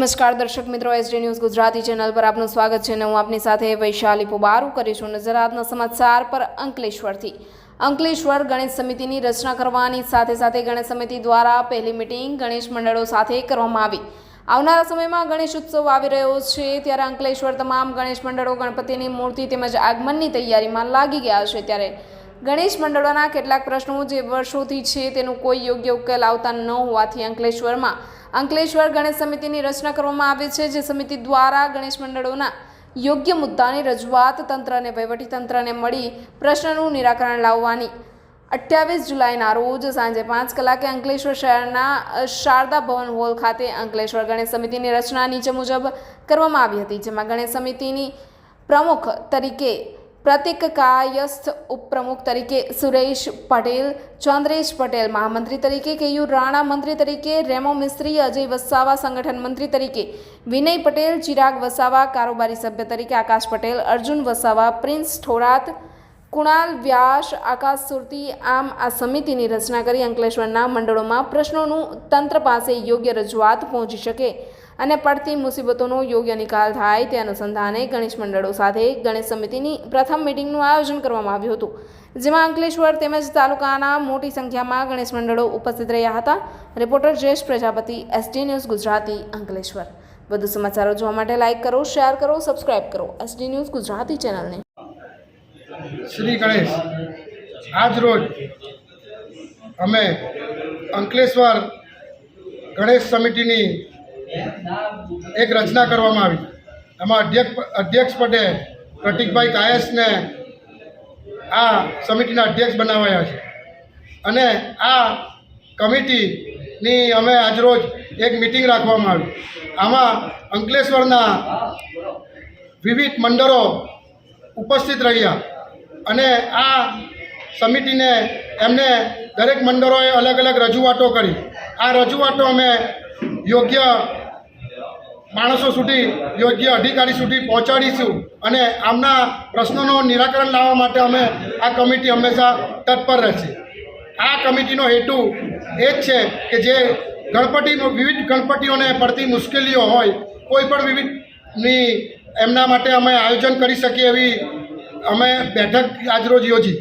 નમસ્કાર દર્શક મિત્રો એસડી ન્યૂઝ ગુજરાતી ચેનલ પર આપનું સ્વાગત છે અને હું આપની સાથે વૈશાલી પુબારુ કરીશું નજર આજના સમાચાર પર અંકલેશ્વરથી. અંકલેશ્વર ગણેશ સમિતિની રચના કરવાની સાથે સાથે ગણેશ સમિતિ દ્વારા પહેલી મિટિંગ ગણેશ મંડળો સાથે કરવામાં આવી. આવનારા સમયમાં ગણેશ ઉત્સવ આવી રહ્યો છે ત્યારે અંકલેશ્વર તમામ ગણેશ મંડળો, ગણપતિની મૂર્તિ તેમજ આગમનની તૈયારીમાં લાગી ગયા છે ત્યારે ગણેશ મંડળોના કેટલાક પ્રશ્નો જે વર્ષોથી છે તેનું કોઈ યોગ્ય ઉકેલ આવતા ન હોવાથી અંકલેશ્વરમાં અંકલેશ્વર ગણેશ સમિતિની રચના કરવામાં આવી છે, જે સમિતિ દ્વારા ગણેશ મંડળોના યોગ્ય મુદ્દાની રજૂઆત તંત્ર અને વહીવટીતંત્રને મળી પ્રશ્નનું નિરાકરણ લાવવાની. અઠ્યાવીસ જુલાઈના રોજ સાંજે પાંચ કલાકે અંકલેશ્વર શહેરના શારદા ભવન હોલ ખાતે અંકલેશ્વર ગણેશ સમિતિની રચના નીચે મુજબ કરવામાં આવી હતી, જેમાં ગણેશ સમિતિની પ્રમુખ તરીકે પ્રતિક કાયસ્થ ઉપપ્રમુખ તરીકે સુરેશ પટેલ, ચંદ્રેશ પટેલ, મહામંત્રી તરીકે કેયુ રાણા, મંત્રી તરીકે રેમો મિસ્ત્રી, અજય વસાવા, સંગઠન મંત્રી તરીકે વિનય પટેલ, ચિરાગ વસાવા, કારોબારી સભ્ય તરીકે આકાશ પટેલ, અર્જુન વસાવા, પ્રિન્સ થોરાત, કુણાલ વ્યાસ, આકાશ સુરતી, આમ આ સમિતિની રચના કરી અંકલેશ્વરના મંડળોમાં પ્રશ્નોનું તંત્ર પાસે યોગ્ય રજૂઆત પહોંચી શકે. અને પડતી મુસીબતોનો યોગ્ય નિકાલ થાય તે અનુસંધાને ગણેશ મંડળો સાથે ગણેશ સમિતિની પ્રથમ મિટિંગનું આયોજન કરવામાં આવ્યું હતું, જેમાં અંકલેશ્વર તેમજ તાલુકાના મોટી સંખ્યામાં ગણેશ મંડળો ઉપસ્થિત રહ્યા હતા. Reporter Jayesh Prajapati SD news Gujarati, Ankleshwar. વધુ સમાચારો જોવા માટે લાઇક કરો, શેર કરો, સબસ્ક્રાઇબ કરો એસડી ન્યૂઝ ગુજરાતી ચેનલને. શ્રી ગણેશ, આજ અમે અંકલેશ્વર ગણેશ સમિતિની એક રચના કરવામાં આવી. એમાં અધ્યક્ષ અધ્યક્ષ પ્રતિકભાઈ કાયસને આ સમિતિના અધ્યક્ષ બનાવાયા છે. અને આ કમિટીની અમે આજરોજ એક મિટિંગ રાખવામાં આવી. આમાં અંકલેશ્વરના વિવિધ મંડળો ઉપસ્થિત રહ્યા અને આ સમિતિને એમને દરેક મંડળોએ અલગ અલગ રજૂઆતો કરી. આ રજૂઆતો અમે યોગ્ય માણસો સુધી યોગ્ય અધિકારી સુધી પહોંચાડીશું અને આમના પ્રશ્નોનું નિરાકરણ લાવવા માટે અમે આ કમિટી હંમેશા તત્પર રહેશે. આ કમિટીનો હેતુ એ જ છે કે જે ગણપતિનો વિવિધ ગણપતિઓને પડતી મુશ્કેલીઓ હોય, કોઈ પણ વિવિધની એમના માટે અમે આયોજન કરી શકીએ એવી અમે બેઠક આજરોજ યોજી.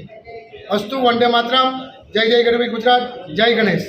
અસ્તુ વંદે માતરમ. જય જય ગરવી ગુજરાત. જય ગણેશ.